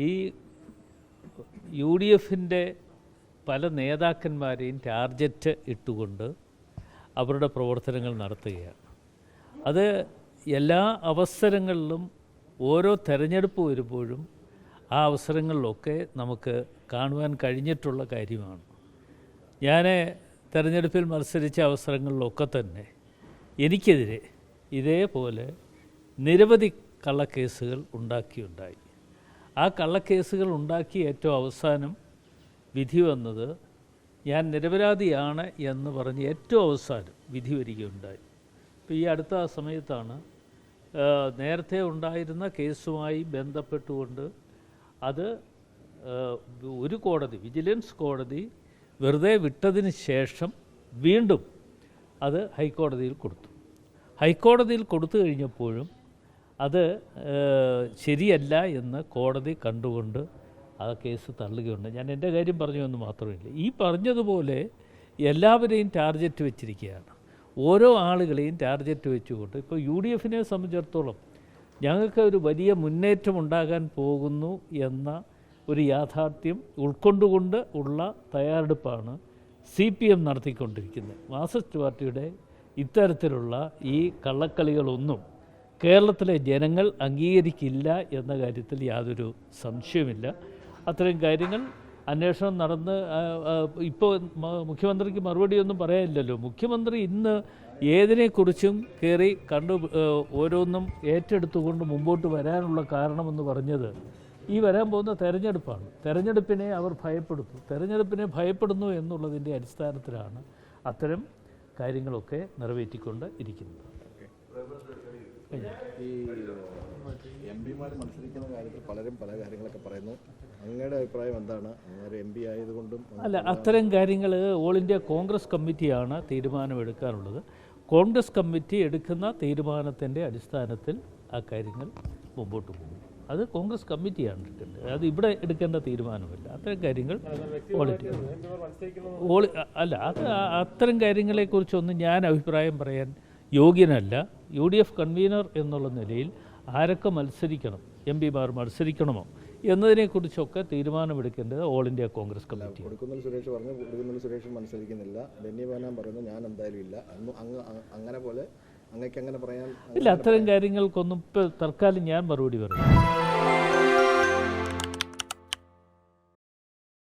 ഈ U D എഫിന്റെ പല നേതാക്കന്മാരെയും ടാർജറ്റ് ഇട്ടുകൊണ്ട് അവരുടെ പ്രവർത്തനങ്ങൾ നടത്തുകയാണ്. അത് എല്ലാ അവസരങ്ങളിലും ഓരോ തെരഞ്ഞെടുപ്പ് വരുമ്പോഴും ആ അവസരങ്ങളിലൊക്കെ നമുക്ക് കാണുവാൻ കഴിഞ്ഞിട്ടുള്ള കാര്യമാണ്. ഞാൻ തെരഞ്ഞെടുപ്പിൽ മത്സരിച്ച അവസരങ്ങളിലൊക്കെ തന്നെ എനിക്കെതിരെ ഇതേപോലെ നിരവധി കള്ളക്കേസുകൾ ഉണ്ടാക്കിയുണ്ടായി. ആ കള്ളക്കേസുകൾ ഉണ്ടാക്കി ഏറ്റവും അവസാനം വിധി വന്നത് ഞാൻ നിരപരാധിയാണ് എന്ന് പറഞ്ഞ് ഏറ്റവും അവസാനം വിധി വരികയുണ്ടായി. ഇപ്പോൾ ഈ അടുത്ത സമയത്താണ് നേരത്തെ ഉണ്ടായിരുന്ന കേസുമായി ബന്ധപ്പെട്ടുകൊണ്ട് അത് ഒരു കോടതി വിജിലൻസ് കോടതി വെറുതെ വിട്ടതിന് ശേഷം വീണ്ടും അത് ഹൈക്കോടതിയിൽ കൊടുത്തു. ഹൈക്കോടതിയിൽ കൊടുത്തു കഴിഞ്ഞപ്പോഴും അത് ശരിയല്ല എന്ന് കോടതി കണ്ടുകൊണ്ട് ആ കേസ് തള്ളുകയുണ്ട്. ഞാൻ എന്റെ കാര്യം പറഞ്ഞു എന്ന് മാത്രമില്ല ഈ പറഞ്ഞതുപോലെ എല്ലാവരെയും ടാർജറ്റ് വെച്ചിരിക്കുകയാണ്. ഓരോ ആളുകളെയും ടാർജറ്റ് വെച്ചുകൊണ്ട്. ഇപ്പോൾ യു ഡി എഫിനെ സംബന്ധിച്ചിടത്തോളം ഞങ്ങൾക്ക് ഒരു വലിയ മുന്നേറ്റം ഉണ്ടാകാൻ പോകുന്നു എന്ന ഒരു യാഥാർത്ഥ്യം ഉൾക്കൊണ്ടുകൊണ്ട് ഉള്ള തയ്യാറെടുപ്പാണ് സി പി എം നടത്തിക്കൊണ്ടിരിക്കുന്നത്. മാർക്സിസ്റ്റ് പാർട്ടിയുടെ ഇത്തരത്തിലുള്ള ഈ കള്ളക്കളികളൊന്നും കേരളത്തിലെ ജനങ്ങൾ അംഗീകരിക്കില്ല എന്ന കാര്യത്തിൽ യാതൊരു സംശയമില്ല അത്തരം കാര്യങ്ങൾ അന്വേഷണം നടന്ന് ഇപ്പോൾ മുഖ്യമന്ത്രിക്ക് മറുപടിയൊന്നും പറയാനില്ലല്ലോ. മുഖ്യമന്ത്രി ഇന്ന് ഏതിനെക്കുറിച്ചും കയറി കണ്ടു ഓരോന്നും ഏറ്റെടുത്തുകൊണ്ട് മുമ്പോട്ട് വരാനുള്ള കാരണമെന്ന് പറഞ്ഞത് ഈ വരാൻ പോകുന്ന തെരഞ്ഞെടുപ്പാണ്. തെരഞ്ഞെടുപ്പിനെ അവർ ഭയപ്പെടുത്തു. തെരഞ്ഞെടുപ്പിനെ ഭയപ്പെടുന്നു എന്നുള്ളതിന്റെ അടിസ്ഥാനത്തിലാണ് അത്തരം കാര്യങ്ങളൊക്കെ നിറവേറ്റിക്കൊണ്ട് ഇരിക്കുന്നത്. ഈ എം പിമാർ മത്സരിക്കുന്ന കാര്യത്തിൽ പലരും പല കാര്യങ്ങളൊക്കെ പറയുന്നു. അങ്ങയുടെ അഭിപ്രായം എന്താണ്? എം പി ആയതുകൊണ്ടും അല്ല അത്തരം കാര്യങ്ങൾ ഓൾ ഇന്ത്യ കോൺഗ്രസ് കമ്മിറ്റിയാണ് തീരുമാനമെടുക്കാറുള്ളത്. കോൺഗ്രസ് കമ്മിറ്റി എടുക്കുന്ന തീരുമാനത്തിന്റെ അടിസ്ഥാനത്തിൽ ആ കാര്യങ്ങൾ മുമ്പോട്ട് പോകും. അത് കോൺഗ്രസ് കമ്മിറ്റിയാണ് എടുക്കേണ്ടത്. അത് ഇവിടെ എടുക്കേണ്ട തീരുമാനമല്ല. അത്തരം കാര്യങ്ങൾ ഓൾ ഓളി അല്ല അത് അത്തരം കാര്യങ്ങളെക്കുറിച്ചൊന്നും ഞാൻ അഭിപ്രായം പറയാൻ യോഗ്യനല്ല. യു ഡി എഫ് കൺവീനർ എന്നുള്ള നിലയിൽ ആരൊക്കെ മത്സരിക്കണം? എം പിമാർ മത്സരിക്കണമോ? എന്നതിനെക്കുറിച്ചൊക്കെ തീരുമാനമെടുക്കേണ്ടത് all India Congress committee Kodikunnil Suresh പറഞ്ഞു കൊടുക്കുന്നിൽ സുരേഷ് മത്സരിക്കുന്നില്ല. ബെന്നി ബേനാൻ പറയുന്നു ഞാൻ എന്തായാലും ഇല്ല. അങ്ങനെ പോലെ അങ്ങനെ പറയാൻ ഇല്ല അത്തരം കാര്യങ്ങൾക്കൊന്നും ഇപ്പോൾ തൽക്കാലം ഞാൻ മറുപടി പറയും.